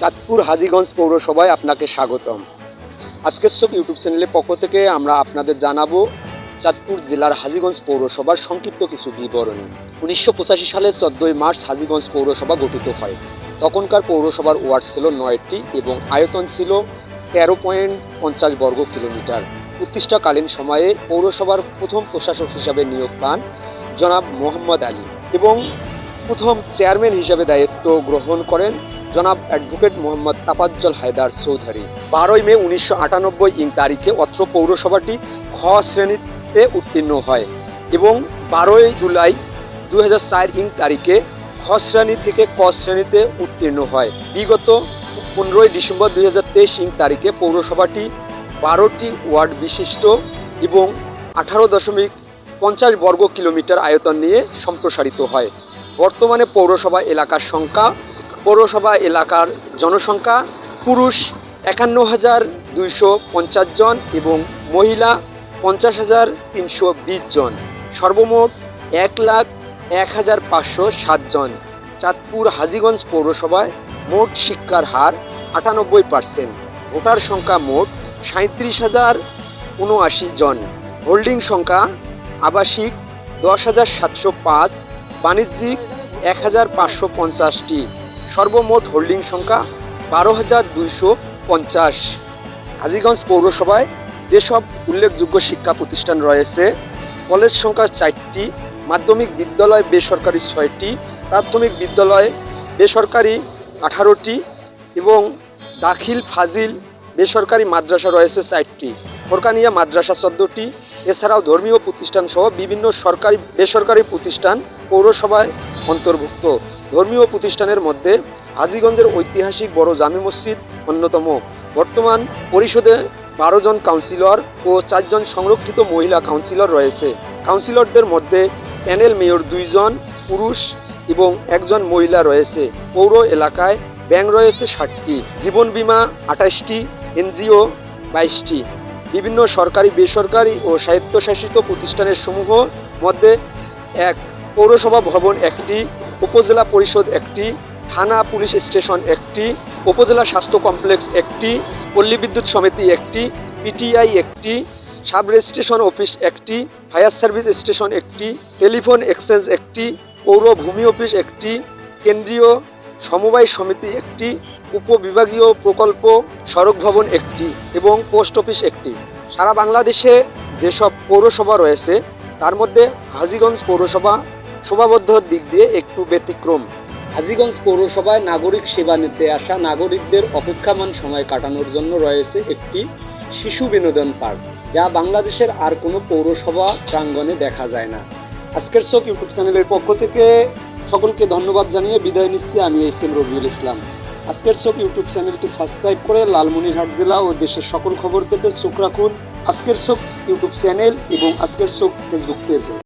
চাঁদপুর হাজিগঞ্জ পৌরসভায় আপনাকে স্বাগতম। আজকের চোখ ইউটিউব চ্যানেলের পক্ষ থেকে আমরা আপনাদের জানাব চাঁদপুর জেলার হাজীগঞ্জ পৌরসভার সংক্ষিপ্ত কিছু বিবরণী। উনিশশো সালে চোদ্দোই মার্চ হাজীগঞ্জ পৌরসভা গঠিত হয়। তখনকার পৌরসভার ওয়ার্ড ছিল নয়টি এবং আয়তন ছিল তেরো পয়েন্ট পঞ্চাশ বর্গ কিলোমিটার। প্রতিষ্ঠাকালীন সময়ে পৌরসভার প্রথম প্রশাসক হিসাবে নিয়োগ পান জনাব মোহাম্মদ আলী এবং প্রথম চেয়ারম্যান হিসাবে দায়িত্ব গ্রহণ করেন জনাব অ্যাডভোকেট মোহাম্মদ তাপাজ্জল হায়দার চৌধুরী। বারোই মে উনিশশো আটানব্বই ইং তারিখে অত্র পৌরসভাটি খ শ্রেণীতে উত্তীর্ণ হয় এবং বারোই জুলাই দু ইং তারিখে খ শ্রেণি থেকে ক শ্রেণীতে উত্তীর্ণ হয়। বিগত পনেরোই ডিসেম্বর দুই হাজার তেইশ ইং তারিখে পৌরসভাটি বারোটি ওয়ার্ড বিশিষ্ট এবং আঠারো দশমিক পঞ্চাশ বর্গ কিলোমিটার আয়তন নিয়ে সম্প্রসারিত হয়। বর্তমানে পৌরসভা এলাকার সংখ্যা পৌরসভা এলাকার জনসংখ্যা পুরুষ একান্ন হাজার দুইশো পঞ্চাশ জন এবং মহিলা পঞ্চাশ হাজার তিনশো বিশ জন। সর্বমোট এক লাখ এক হাজার পাঁচশো সাত জন। চাঁদপুর হাজীগঞ্জ পৌরসভায় মোট শিক্ষার হার আটানব্বই পার্সেন্ট। ভোটার সংখ্যা মোট সাঁত্রিশ হাজার উনআশি জন। হোল্ডিং সংখ্যা আবাসিক দশ হাজার সাতশো পাঁচ, বাণিজ্যিক এক হাজার পাঁচশো পঞ্চাশটি। সর্বমোট হোল্ডিং সংখ্যা বারো হাজার দুইশো পঞ্চাশ। হাজিগঞ্জ পৌরসভায় যেসব উল্লেখযোগ্য শিক্ষা প্রতিষ্ঠান রয়েছে, কলেজ সংখ্যা চারটি, মাধ্যমিক বিদ্যালয় বেসরকারি ছয়টি, প্রাথমিক বিদ্যালয় বেসরকারি আঠারোটি এবং দাখিল ফাজিল বেসরকারি মাদ্রাসা রয়েছে চারটি। ফোরকানিয়া মাদ্রাসা চোদ্দটি। এছাড়াও ধর্মীয় প্রতিষ্ঠান সহ বিভিন্ন সরকারি, বেসরকারি প্রতিষ্ঠান পৌরসভায় অন্তর্ভুক্ত। ধর্মীয় প্রতিষ্ঠানের মধ্যে হাজীগঞ্জের ঐতিহাসিক বড় জামি মসজিদ অন্যতম। বর্তমান পরিষদে বারো জন কাউন্সিলর ও চারজন সংরক্ষিত মহিলা কাউন্সিলর রয়েছে। কাউন্সিলরদের মধ্যে প্যানেল মেয়র দুইজন পুরুষ এবং একজন মহিলা রয়েছে। পৌর এলাকায় ব্যাংক রয়েছে ষাটটি, জীবন বীমা আঠাশটি, এনজিও বাইশটি। বিভিন্ন সরকারি, বেসরকারি ও স্বায়ত্তশাসিত প্রতিষ্ঠানের সমূহ মধ্যে এক। পৌরসভা ভবন একটি, উপজেলা পরিষদ একটি, থানা পুলিশ স্টেশন একটি, উপজেলা স্বাস্থ্য কমপ্লেক্স একটি, পল্লী বিদ্যুৎ সমিতি একটি, পিটিআই একটি, সাব রেজিস্ট্রেশন অফিস একটি, ফায়ার সার্ভিস স্টেশন একটি, টেলিফোন এক্সচেঞ্জ একটি, পৌর ভূমি অফিস একটি, কেন্দ্রীয় সমবায় সমিতি একটি, উপবিভাগীয় প্রকল্প সড়ক ভবন একটি এবং পোস্ট অফিস একটি। সারা বাংলাদেশে যেসব পৌরসভা রয়েছে, তার মধ্যে হাজীগঞ্জ পৌরসভা শোভাবদ্ধ দিক দিয়ে একটু ব্যতিক্রম। হাজিগঞ্জ পৌরসভায় নাগরিক সেবা নিতে আসা নাগরিকদের অপেক্ষামান সময় কাটানোর জন্য রয়েছে একটি শিশু বিনোদন পার্ক, যা বাংলাদেশের আর কোনো পৌরসভা প্রাঙ্গণে দেখা যায় না। আজকের চোখ ইউটিউব চ্যানেলের পক্ষ থেকে সকলকে ধন্যবাদ জানিয়ে বিদায় নিচ্ছি। আমি এইচ এম রবিউল ইসলাম। আজকের চোখ ইউটিউব চ্যানেলটি সাবস্ক্রাইব করে লালমনিরহাট জেলা ও দেশের সকল খবর পেতে চোখ রাখুন। আজকের চোখ ইউটিউব চ্যানেল এবং আজকের চোখ ফেসবুক পেজে।